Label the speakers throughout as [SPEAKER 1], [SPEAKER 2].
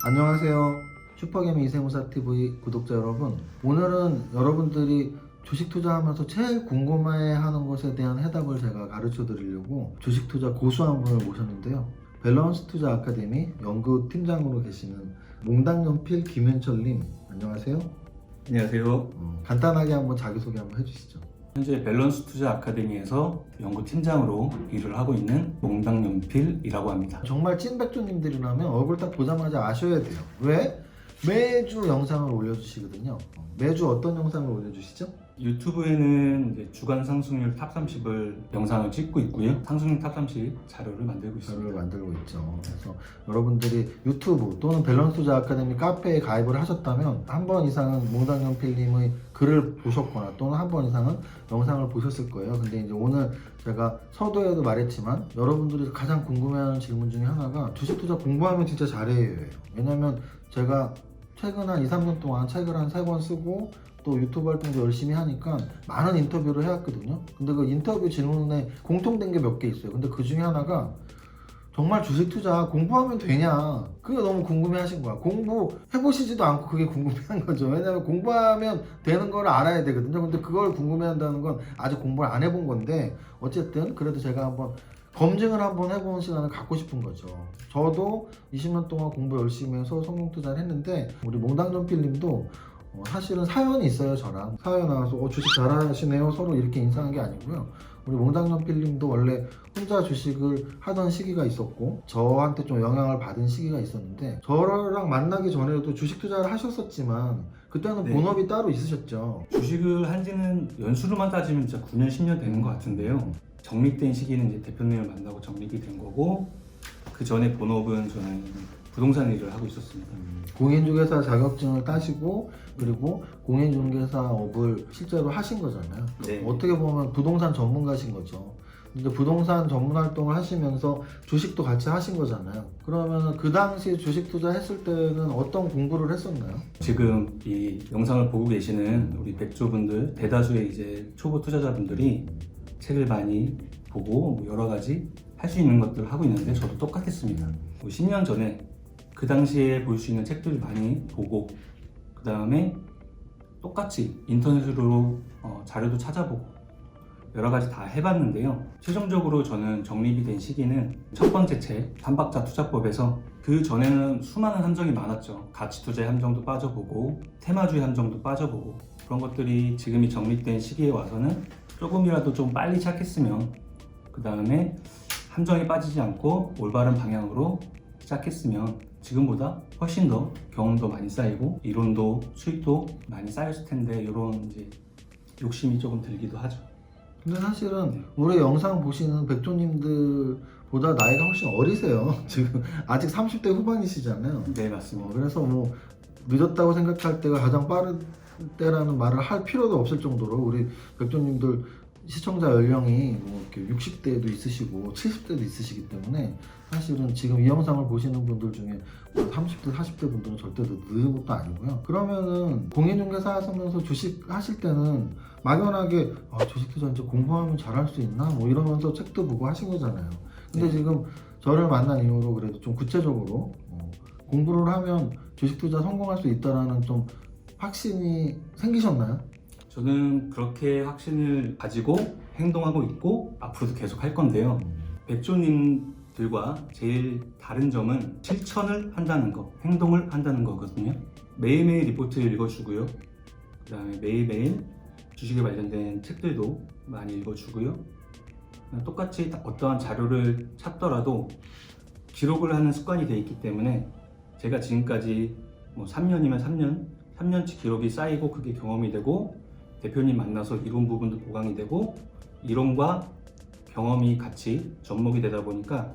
[SPEAKER 1] 안녕하세요. 슈퍼게임 이세무사 TV 구독자 여러분. 오늘은 여러분들이 주식 투자하면서 제일 궁금해하는 것에 대한 해답을 제가 가르쳐 드리려고 주식 투자 고수 한 분을 모셨는데요. 밸런스 투자 아카데미 연구 팀장으로 계시는 몽당연필 김현철님 안녕하세요.
[SPEAKER 2] 안녕하세요.
[SPEAKER 1] 어, 간단하게 한번 자기소개 한번 해주시죠.
[SPEAKER 2] 현재 밸런스 투자 아카데미에서 연구팀장으로 일을 하고 있는 몽당연필이라고 합니다.
[SPEAKER 1] 정말 찐백조님들이라면 얼굴 딱 보자마자 아셔야 돼요. 왜? 매주 영상을 올려주시거든요. 매주 어떤 영상을 올려주시죠?
[SPEAKER 2] 유튜브에는 주간 상승률 탑 30을 영상을 찍고 있고요. 상승률 탑 30 자료를 만들고
[SPEAKER 1] 자료를
[SPEAKER 2] 있습니다.
[SPEAKER 1] 만들고 있죠. 그래서 여러분들이 유튜브 또는 밸런스 투자 아카데미 카페에 가입을 하셨다면 한 번 이상은 몽당연 필님의 글을 보셨거나 또는 한 번 이상은 영상을 보셨을 거예요. 근데 이제 오늘 제가 서두에도 말했지만 여러분들이 가장 궁금해하는 질문 중에 하나가 주식 투자 공부하면 진짜 잘해요. 왜냐면 제가 최근 한 2, 3년 동안 책을 한세권 쓰고 또 유튜브 활동도 열심히 하니까 많은 인터뷰를 해왔거든요. 근데 그 인터뷰 질문에 공통된 게 몇 개 있어요. 근데 그 중에 하나가 정말 주식 투자 공부하면 되냐? 그게 너무 궁금해 하신 거야. 공부 해보시지도 않고 그게 궁금해 한 거죠. 왜냐면 공부하면 되는 걸 알아야 되거든요. 근데 그걸 궁금해 한다는 건 아직 공부를 안 해본 건데, 어쨌든 그래도 제가 한번 검증을 한번 해보는 시간을 갖고 싶은 거죠. 저도 20년 동안 공부 열심히 해서 성공 투자를 했는데, 우리 몽당전필님도 어, 사실은 사연이 있어요, 저랑. 사연 나와서 어, 주식 잘하시네요. 서로 이렇게 인사한 게 아니고요. 우리 몽당연필님도 원래 혼자 주식을 하던 시기가 있었고 저한테 좀 영향을 받은 시기가 있었는데 저랑 만나기 전에도 주식 투자를 하셨었지만 그때는
[SPEAKER 2] 네.
[SPEAKER 1] 본업이 따로 있으셨죠.
[SPEAKER 2] 주식을 한 지는 연수로만 따지면 진짜 9년, 10년 되는 것 같은데요. 적립된 시기는 이제 대표님을 만나고 적립이 된 거고 그 전에 본업은 저는 부동산 일을 하고 있었습니다.
[SPEAKER 1] 공인중개사 자격증을 따시고 그리고 공인중개사업을 실제로 하신 거잖아요.
[SPEAKER 2] 네.
[SPEAKER 1] 어떻게 보면 부동산 전문가신 거죠. 근데 부동산 전문 활동을 하시면서 주식도 같이 하신 거잖아요. 그러면 그 당시 주식 투자했을 때는 어떤 공부를 했었나요?
[SPEAKER 2] 지금 이 영상을 보고 계시는 우리 백조분들 대다수의 이제 초보 투자자분들이 책을 많이 보고 뭐 여러 가지 할 수 있는 것들을 하고 있는데 저도 똑같았습니다. 뭐 10년 전에 그 당시에 볼 수 있는 책들을 많이 보고 그 다음에 똑같이 인터넷으로 어, 자료도 찾아보고 여러 가지 다 해봤는데요. 최종적으로 저는 적립이 된 시기는 첫 번째 책 삼박자 투자법에서 그 전에는 수많은 함정이 많았죠. 가치 투자의 함정도 빠져보고 테마주의 함정도 빠져보고 그런 것들이 지금이 정립된 시기에 와서는 조금이라도 좀 빨리 시작했으면 그 다음에 함정에 빠지지 않고 올바른 방향으로 시작했으면 지금보다 훨씬 더 경험도 많이 쌓이고 이론도 수익도 많이 쌓였을 텐데 이런 이제 욕심이 조금 들기도 하죠.
[SPEAKER 1] 근데 사실은
[SPEAKER 2] 네.
[SPEAKER 1] 우리 영상 보시는 백조님들보다 나이가 훨씬 어리세요. 지금 아직 30대 후반이시잖아요.
[SPEAKER 2] 네
[SPEAKER 1] 어,
[SPEAKER 2] 맞습니다.
[SPEAKER 1] 그래서 뭐 늦었다고 생각할 때가 가장 빠른 때라는 말을 할 필요도 없을 정도로 우리 백조님들 시청자 연령이 뭐 이렇게 60대도 있으시고 70대도 있으시기 때문에 사실은 지금 이 영상을 보시는 분들 중에 뭐 30대, 40대 분들은 절대 늦은 것도 아니고요. 그러면은 공인중개사 하시면서 주식 하실 때는 막연하게 아, 주식 투자 이제 공부하면 잘할 수 있나 뭐 이러면서 책도 보고 하신 거잖아요. 근데
[SPEAKER 2] 네.
[SPEAKER 1] 지금 저를 만난 이후로 그래도 좀 구체적으로 어, 공부를 하면 주식 투자 성공할 수 있다라는 좀 확신이 생기셨나요?
[SPEAKER 2] 저는 그렇게 확신을 가지고 행동하고 있고 앞으로도 계속 할 건데요. 백조님들과 제일 다른 점은 실천을 한다는 거, 행동을 한다는 거거든요. 매일매일 리포트를 읽어주고요. 그 다음에 매일매일 주식에 관련된 책들도 많이 읽어주고요. 똑같이 어떠한 자료를 찾더라도 기록을 하는 습관이 돼 있기 때문에 제가 지금까지 뭐 3년이면 3년, 3년치 기록이 쌓이고 그게 경험이 되고 대표님 만나서 이론 부분도 보강이 되고 이론과 경험이 같이 접목이 되다 보니까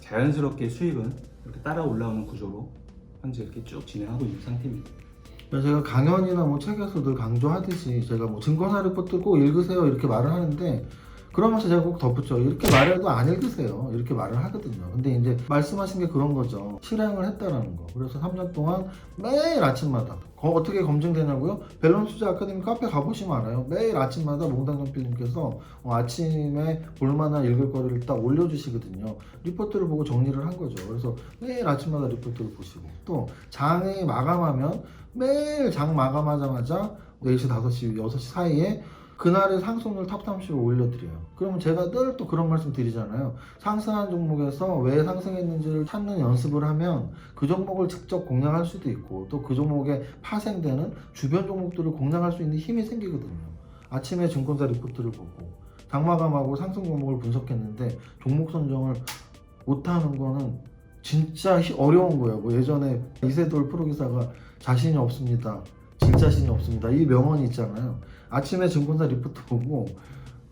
[SPEAKER 2] 자연스럽게 수익은 이렇게 따라 올라오는 구조로 현재 이렇게 쭉 진행하고 있는 상태입니다.
[SPEAKER 1] 제가 강연이나 뭐 책에서 늘 강조하듯이 제가 뭐 증권사 리포트 꼭 읽으세요 이렇게 말을 하는데 그러면서 제가 꼭 덧붙여 이렇게 말해도 안 읽으세요. 이렇게 말을 하거든요. 근데 이제 말씀하신 게 그런 거죠. 실행을 했다라는 거. 그래서 3년 동안 매일 아침마다 거- 어떻게 검증되냐고요? 밸런스자 아카데미 카페 가보시면 알아요. 매일 아침마다 몽당연필님께서 어, 아침에 볼만한 읽을 거리를 딱 올려주시거든요. 리포트를 보고 정리를 한 거죠. 그래서 매일 아침마다 리포트를 보시고 또 장이 마감하면 매일 장 마감하자마자 4시, 5시, 6시 사이에 그날의 상승률 탑30을 올려드려요. 그러면 제가 늘 또 그런 말씀 드리잖아요. 상승한 종목에서 왜 상승했는지를 찾는 연습을 하면 그 종목을 직접 공략할 수도 있고 또 그 종목에 파생되는 주변 종목들을 공략할 수 있는 힘이 생기거든요. 아침에 증권사 리포트를 보고 장마감하고 상승 종목을 분석했는데 종목 선정을 못하는 거는 진짜 히- 어려운 거예요. 뭐 예전에 이세돌 프로기사가 자신이 없습니다. 질 자신이 없습니다. 이 명언이 있잖아요. 아침에 증권사 리포트 보고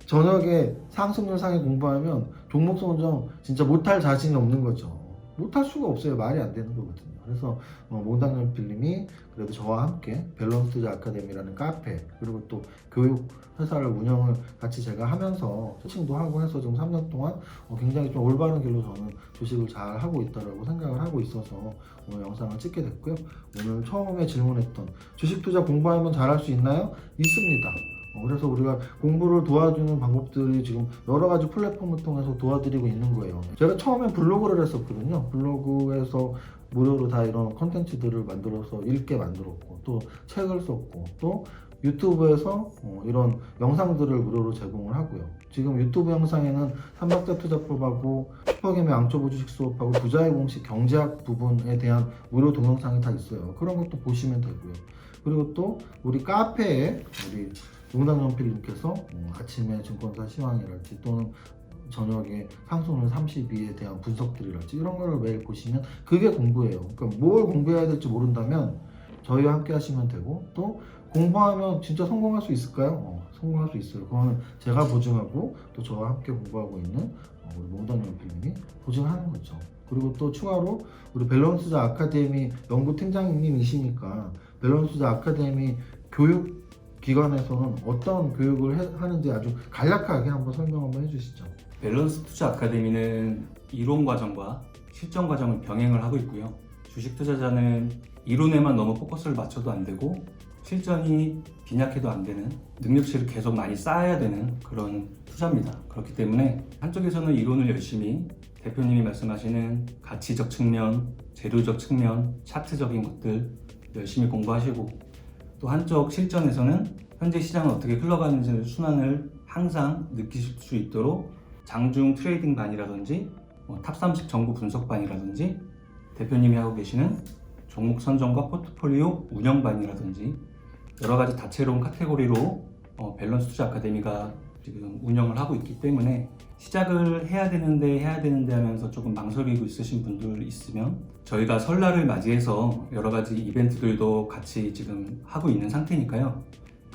[SPEAKER 1] 저녁에 상승률 상에 공부하면 종목 선정 진짜 못할 자신이 없는 거죠. 못할 수가 없어요. 말이 안 되는 거거든요. 그래서 어, 몽당연필님이 그래도 저와 함께 밸런스드 아카데미라는 카페 그리고 또 교육 회사를 운영을 같이 제가 하면서 코칭도 하고 해서 지금 3년 동안 어, 굉장히 좀 올바른 길로 저는 주식을 잘 하고 있다라고 생각을 하고 있어서 오늘 영상을 찍게 됐고요. 오늘 처음에 질문했던 주식 투자 공부하면 잘할 수 있나요? 있습니다. 어, 그래서 우리가 공부를 도와주는 방법들이 지금 여러 가지 플랫폼을 통해서 도와드리고 있는 거예요. 제가 처음에 블로그를 했었거든요. 블로그에서 무료로 다 이런 컨텐츠들을 만들어서 읽게 만들었고 또 책을 썼고 또 유튜브에서 어, 이런 영상들을 무료로 제공을 하고요. 지금 유튜브 영상에는 삼박자 투자법하고 슈퍼게임의 앙초보 주식 수업하고 부자의 공식 경제학 부분에 대한 무료 동영상이 다 있어요. 그런 것도 보시면 되고요. 그리고 또 우리 카페에 우리 용당연필님께서 어, 아침에 증권사 시황이랄지 또는 저녁에 상승률 32에 대한 분석들이랄지 이런 거를 매일 보시면 그게 공부예요. 그러니까 뭘 공부해야 될지 모른다면 저희와 함께 하시면 되고 또 공부하면 진짜 성공할 수 있을까요? 어, 성공할 수 있어요. 그거는 제가 보증하고 또 저와 함께 공부하고 있는 어, 우리 몽단 연필님이 보증하는 거죠. 그리고 또 추가로 우리 밸런스자 아카데미 연구팀장님이시니까 밸런스자 아카데미 교육 기관에서는 어떤 교육을 해- 하는지 아주 간략하게 한번 설명 한번 해주시죠.
[SPEAKER 2] 밸런스 투자 아카데미는 이론 과정과 실전 과정을 병행을 하고 있고요. 주식 투자자는 이론에만 너무 포커스를 맞춰도 안 되고 실전이 빈약해도 안 되는 능력치를 계속 많이 쌓아야 되는 그런 투자입니다. 그렇기 때문에 한쪽에서는 이론을 열심히 대표님이 말씀하시는 가치적 측면, 재료적 측면, 차트적인 것들 열심히 공부하시고 또 한쪽 실전에서는 현재 시장은 어떻게 흘러가는지 순환을 항상 느끼실 수 있도록 장중 트레이딩 반이라든지 뭐 탑30 정보 분석반이라든지 대표님이 하고 계시는 종목 선정과 포트폴리오 운영반이라든지 여러 가지 다채로운 카테고리로 어, 밸런스 투자 아카데미가 지금 운영을 하고 있기 때문에 시작을 해야 되는데 해야 되는데 하면서 조금 망설이고 있으신 분들 있으면 저희가 설날을 맞이해서 여러 가지 이벤트들도 같이 지금 하고 있는 상태니까요.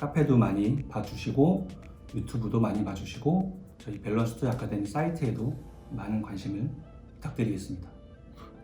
[SPEAKER 2] 카페도 많이 봐주시고 유튜브도 많이 봐주시고 저희 밸런스 투자 아카데미 사이트에도 많은 관심을 부탁드리겠습니다.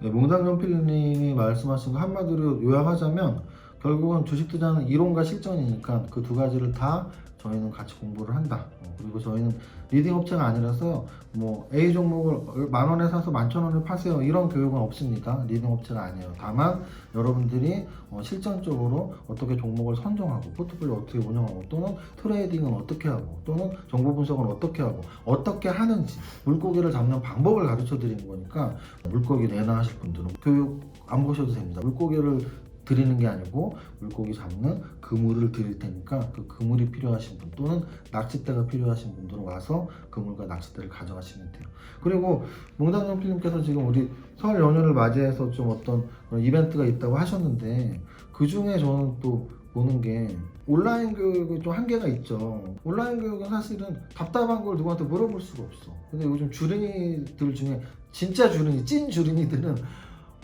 [SPEAKER 1] 네, 몽당 연필님이 말씀하신 거 한마디로 요약하자면 결국은 주식 투자는 이론과 실전이니까 그 두 가지를 다 저희는 같이 공부를 한다. 어, 그리고 저희는 리딩 업체가 아니라서 뭐 A 종목을 만 원에 사서 만천 원에 파세요 이런 교육은 없습니다. 리딩 업체가 아니에요. 다만 여러분들이 어, 실전적으로 어떻게 종목을 선정하고 포트폴리오 어떻게 운영하고 또는 트레이딩은 어떻게 하고 또는 정보 분석은 어떻게 하고 어떻게 하는지 물고기를 잡는 방법을 가르쳐 드리는 거니까 물고기 내나 하실 분들은 교육 안 보셔도 됩니다. 물고기를 드리는 게 아니고 물고기 잡는 그물을 드릴 테니까 그 그물이 필요하신 분 또는 낚싯대가 필요하신 분들은 와서 그물과 낚싯대를 가져가시면 돼요. 그리고 몽당영 필님께서 지금 우리 설 연휴를 맞이해서 좀 어떤 이벤트가 있다고 하셨는데 그 중에 저는 또 보는 게 온라인 교육이 좀 한계가 있죠. 온라인 교육은 사실은 답답한 걸 누구한테 물어볼 수가 없어. 근데 요즘 주린이들 중에 진짜 주린이, 찐 주린이들은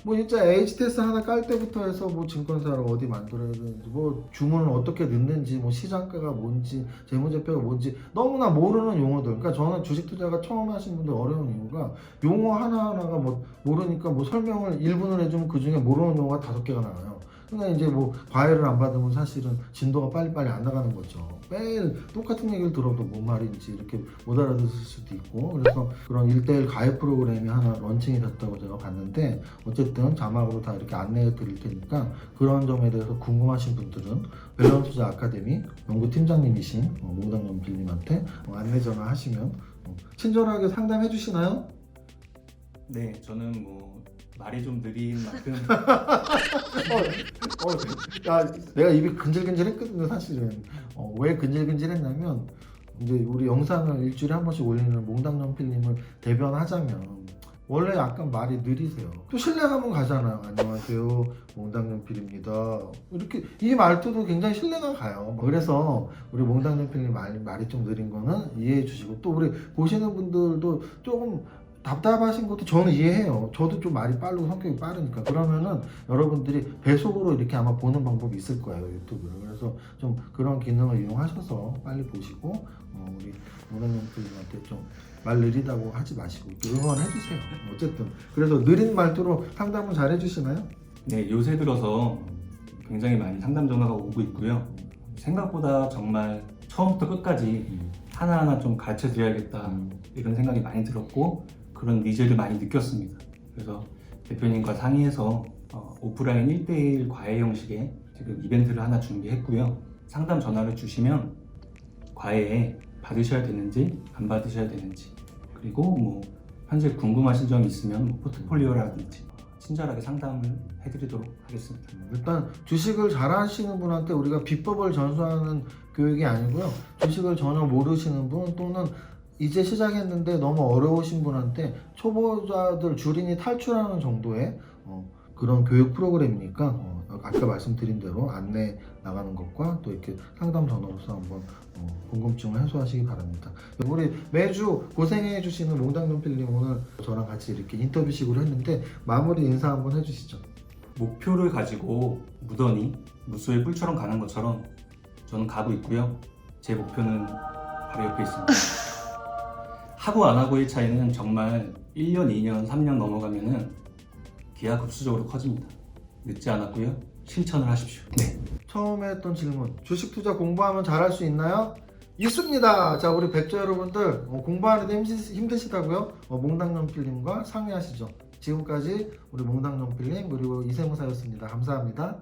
[SPEAKER 1] 뭐 진짜 H테스트 하나 깔 때부터 해서 뭐 증권사를 어디 만들어야 되는지 뭐 주문을 어떻게 넣는지 뭐 시장가가 뭔지 재무제표가 뭔지 너무나 모르는 용어들. 그러니까 저는 주식 투자가 처음 하신 분들 어려운 이유가 용어 하나하나가 뭐 모르니까 뭐 설명을 1분을 해주면 그 중에 모르는 용어가 다섯 개가 나와요 그러니까 이제 뭐 과외를 안 받으면 사실은 진도가 빨리빨리 안 나가는 거죠. 매일 똑같은 얘기를 들어도 뭔 말인지 이렇게 못 알아듣을 수도 있고 그래서 그런 일대일 가입 프로그램이 하나 런칭이 됐다고 제가 봤는데 어쨌든 자막으로 다 이렇게 안내해 드릴 테니까 그런 점에 대해서 궁금하신 분들은 밸런스자 아카데미 연구팀장님이신 어, 몽당 연필님한테 어, 안내 전화 하시면 어, 친절하게 상담해 주시나요?
[SPEAKER 2] 네, 저는 뭐 말이 좀 느린 만큼
[SPEAKER 1] 어, 야, 내가 입이 근질근질했거든요, 사실은. 어, 왜 근질근질했냐면 이제 우리 영상을 일주일에 한 번씩 올리는 몽당연필님을 대변하자면 원래 약간 말이 느리세요. 또 신뢰감은 가잖아요. 안녕하세요, 몽당연필입니다. 이렇게 이 말투도 굉장히 신뢰가 가요. 그래서 우리 몽당연필님 말, 말이 좀 느린 거는 이해해 주시고 또 우리 보시는 분들도 조금 답답하신 것도 저는 이해해요. 저도 좀 말이 빠르고 성격이 빠르니까. 그러면은 여러분들이 배속으로 이렇게 아마 보는 방법이 있을 거예요, 유튜브를. 그래서 좀 그런 기능을 이용하셔서 빨리 보시고, 어, 우리 문화연필님한테 좀 말 느리다고 하지 마시고 응원해주세요. 어쨌든. 그래서 느린 말투로 상담을 잘 해주시나요?
[SPEAKER 2] 네, 요새 들어서 굉장히 많이 상담 전화가 오고 있고요. 생각보다 정말 처음부터 끝까지 하나하나 좀 가르쳐 드려야겠다 이런 생각이 많이 들었고 그런 니즈를 많이 느꼈습니다. 그래서 대표님과 상의해서 어, 오프라인 1대1 과외 형식의 지금 이벤트를 하나 준비했고요. 상담 전화를 주시면 과외에 받으셔야 되는지 안 받으셔야 되는지 그리고 뭐 현재 궁금하신 점이 있으면 뭐 포트폴리오라든지 친절하게 상담을 해드리도록 하겠습니다.
[SPEAKER 1] 일단 주식을 잘 하시는 분한테 우리가 비법을 전수하는 교육이 아니고요. 주식을 전혀 모르시는 분 또는 이제 시작했는데 너무 어려우신 분한테 초보자들 줄인이 탈출하는 정도의 어, 그런 교육 프로그램이니까 어, 아까 말씀드린 대로 안내 나가는 것과 또 이렇게 상담 전화로서 한번 어, 궁금증을 해소하시기 바랍니다. 우리 매주 고생해 주시는 몽당연필님 오늘 저랑 같이 이렇게 인터뷰식으로 했는데 마무리 인사 한번 해주시죠.
[SPEAKER 2] 목표를 가지고 무던히 무수의 뿔처럼 가는 것처럼 저는 가고 있고요. 제 목표는 바로 옆에 있습니다. 하고 안 하고의 차이는 정말 1년, 2년, 3년 넘어가면은 기하급수적으로 커집니다. 늦지 않았고요. 실천을 하십시오. 네.
[SPEAKER 1] 처음에 했던 질문 주식 투자 공부하면 잘할 수 있나요? 있습니다. 자 우리 백조 여러분들 어, 공부하는데 힘드시, 힘드시다고요? 어, 몽당연필님과 상의하시죠. 지금까지 우리 몽당연필님 그리고 이세무사였습니다. 감사합니다.